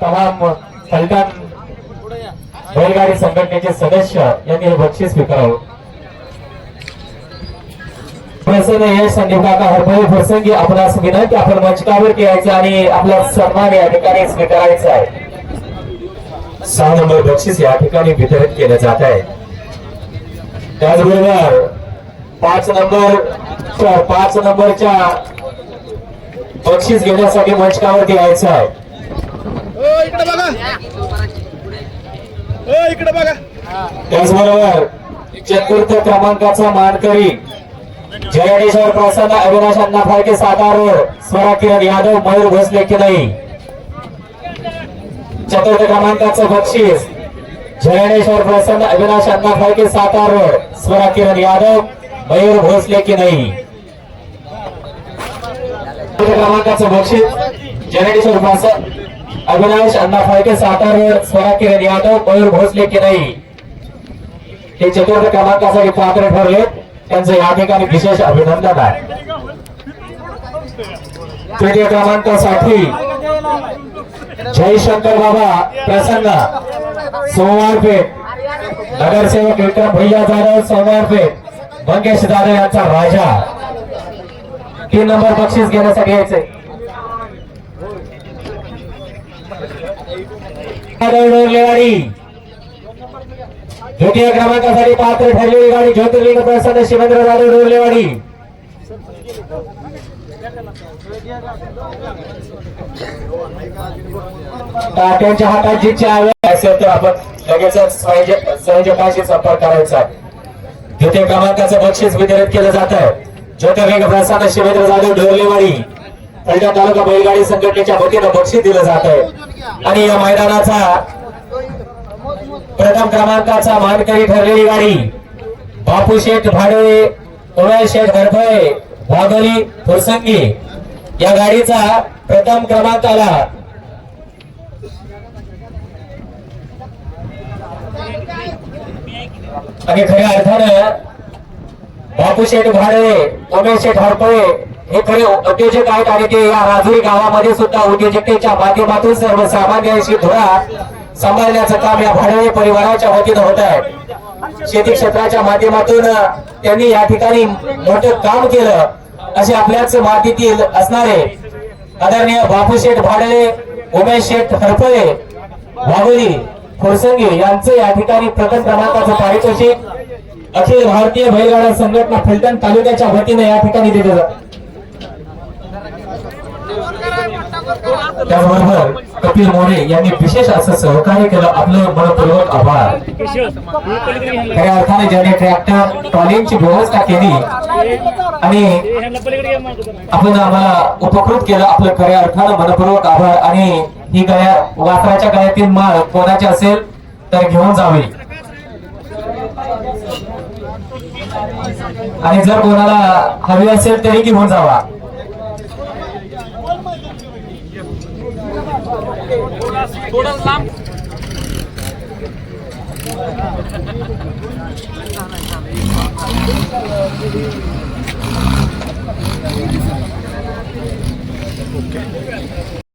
तमाम फलटण बैलगाडी संघटनेचे सदस्य यांनी हे बक्षीस स्वीकारावं प्रसन्न यश संदीप काका हरभाई प्रसंगी आपणास विनंती आपण मंचकावर यायचं आणि आपला सन्मान या ठिकाणी स्वीकारायचा आहे. सहा नंबर बक्षीस या ठिकाणी वितरित केलं जात आहे. त्याचबरोबर पाच नंबर पाच नंबरच्या बक्षीस घेण्यासाठी मंचकावरती यायचं आहे. इकडे बघा. इकडे बघा. त्याचबरोबर चतुर्थ क्रमांकाचा मानकरी जगदीश्वर प्रसन्न अविनाश अण्णा फाळके सातार रोड स्वरा किरण यादव मयूर भोसले की नाही. चतुर्थ क्रमांकाचं बक्षीस जगणेश्वर प्रसन्न अविनाश अण्णा फाळके सातार रोड स्वरा किरण यादव मयूर भोसले की नाही. क्रमांकाचं बक्षीस जगणेश्वर प्रसन्न अविनाश अण्णा फाळके सातार रोड स्वरा किरण यादव मयूर भोसले की नाही हे चतुर्थ क्रमांकासाठी पात्र ठरले त्यांचं या ठिकाणी विशेष अभिनंदन आहे. तृतीय क्रमांकासाठी जयशंकर बाबा प्रसन्न. सोमवारपेठ नगरसेवक विक्रम भैया जाधव सोमवारपेठ मंगेश जाधव यांचा राजा. तीन नंबर बक्षीस घेण्यासाठी यायचे डोरलेवाडी द्वितीय क्रमांकासाठी पात्र ठरलेली गाडी ज्योतिर्लिंग प्रसाद शिवेंद्र जाधव डोरलेवाडी टाट्यांच्या हातात जी चावी असेल तर आपण लगेच संयोजकांशी संपर्क करायचा. द्वितीय क्रमांकाचं बक्षीस वितरित केलं जात आहे ज्योतिर्लिंग प्रसाद शिवेंद्र जाधव डोरलेवाडी फलटण तालुका बैलगाडी संघटनेच्या वतीनं बक्षीस दिलं जात आहे आणि या मैदानाचा प्रथम क्रमांकाचा मानकरी ठरलेली गाडी बापू शेठ भाडे उमेश शेठ गरफळे वाघोली फुरसंगी. या गाडीचा प्रथम क्रमांक आला आणि खऱ्या अर्थानं बापू शेठ भाडे उमेश शेठ हरपळे हे खरे उद्योजक आहेत आणि ते या राजुरी गावामध्ये सुद्धा उद्योजकतेच्या माध्यमातून सर्वसामान्यांशी धुरा सांभाळण्याचं काम या भाडवे परिवाराच्या वतीनं होत आहे. शेती क्षेत्राच्या माध्यमातून त्यांनी या ठिकाणी मोठं काम केलं. असे आपल्याच मातीतील असणारे आदरणीय बापू शेठ भाडे उमेश शेठ हरपळे वाघोली खोरसंगी यांचे या ठिकाणी प्रथम क्रमांकाचं पारितोषिक अखिल भारतीय बैलगाडा संघटना फलटण तालुक्याच्या वतीने या ठिकाणी दिले जाते. त्याबरोबर कपिल मोरे यांनी विशेष असं सहकार्य केलं. आपलं मनपूर्वक आभार. खऱ्या अर्थाने ज्याने ट्रॅक्टर ट्रॉलिंगची व्यवस्था केली आणि आपण आम्हाला उपकृत केलं. आपलं खऱ्या अर्थानं मनपूर्वक आभार. आणि ही गळ्या वासराच्या गळ्यातील माळ कोणाची असेल तर घेऊन जावी. आणि जर कोणाला हवी असेल तरी घेऊन जावा. தொடரலாம் ஓகே